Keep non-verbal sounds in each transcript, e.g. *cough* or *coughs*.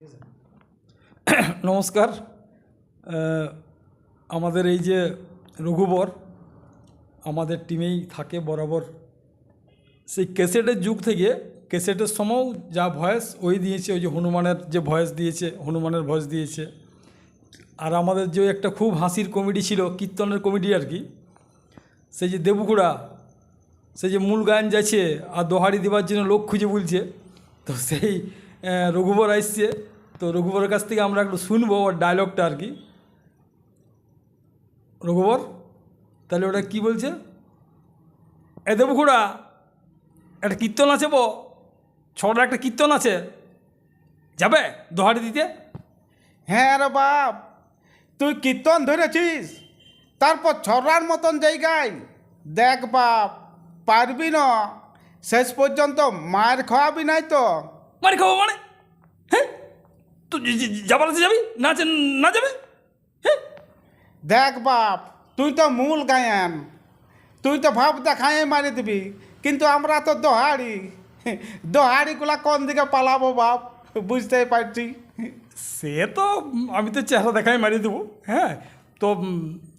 *coughs* নমস্কার। আমাদের এই যে রঘুবর, আমাদের টিমেই থাকে বরাবর। সেই ক্যাসেটের যুগ থেকে ক্যাসেটের সময়ও যা ভয়েস, ওই দিয়েছে, ওই যে হনুমানের যে ভয়েস দিয়েছে, হনুমানের ভয়েস দিয়েছে। আর আমাদের যে একটা খুব হাসির কমেডি ছিল, কীর্তনের কমেডি আর কি, সেই যে দেবুকুড়া, সেই যে মূল গান যাচ্ছে, আর দোহারি দেবার জন্য লোক খুঁজে বলছে, তো সেই রঘুবর আসছে। তো রঘুবরের কাছ থেকে আমরা একটু শুনব ওর ডায়লগটা আর কি। রঘুবর তাহলে ওটা কি বলছে? এ দেবুকুড়া একটা কীর্তন আছে বো? ছটা একটা কীর্তন আছে। যাবে দোহারি দিতে? হ্যাঁ রে বাপ তুই কীর্তন ধরেছিস তারপর ছড়ার মতন জায়গায় দেখ বাপ পারবি না শেষ পর্যন্ত মার খাওয়াবি নাই তো। মারি খাব মানে? হ্যাঁ? তো যে- যে- যাবার আছে যাবি? না না যাবে? হ্যাঁ? দেখ বাপ তুই তো মূল গায়ান। তুই তো ভাব দেখাই মারি দিবি কিন্তু আমরা তো দোহাড়ি। দোহাড়িগুলা কোন দিকে পালাবো বাপ? বুঝতেই পারছি। সে তো আমি তো চেহারা দেখাই মারিয়ে দেবো হ্যাঁ? তো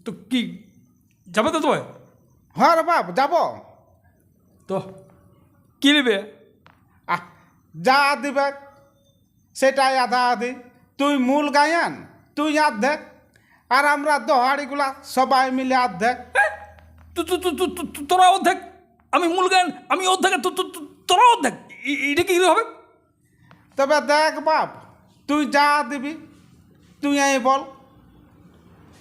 তো কি যাবে তো তোমায় হ্যাঁ রে বাপ যাব। তো কী নেবে? যা দিবে। সেটাই আধা আধি। তুই মূল গায়ান তুই অর্ধেক আর আমরা দোহাড়িগুলা সবাই মিলে তো- তোরা অর্ধেক আমি মূল গায়ন আমি অর্ধেক তোরা অর্ধেক। এটা কি হবে? তবে দেখ বাপ তুই যা দিবি তুই এই বল।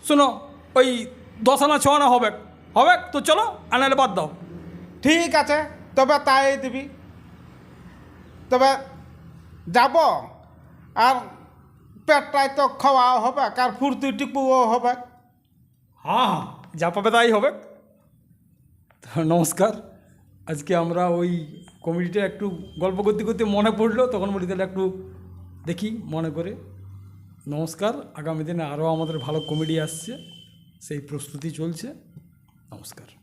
শোনো ওই দশ আনা ছ আনা হবে হবে তো চলো আনালে বাদ দাও। ঠিক আছে তবে তাই দিবি। তবে যাব? আর পেটটায় তো খাওয়াও হবে, আর ফুর্তি টিপুও হবে। হ্যাঁ হ্যাঁ যা পাবে তাই হবে। নমস্কার, আজকে আমরা ওই কমেডিটা একটু গল্প করতে করতে মনে পড়ল, তখন বলি তাহলে একটু দেখি মনে করে। নমস্কার, আগামী দিনে আরও আমাদের ভালো কমেডি আসছে, সেই প্রস্তুতি চলছে। নমস্কার।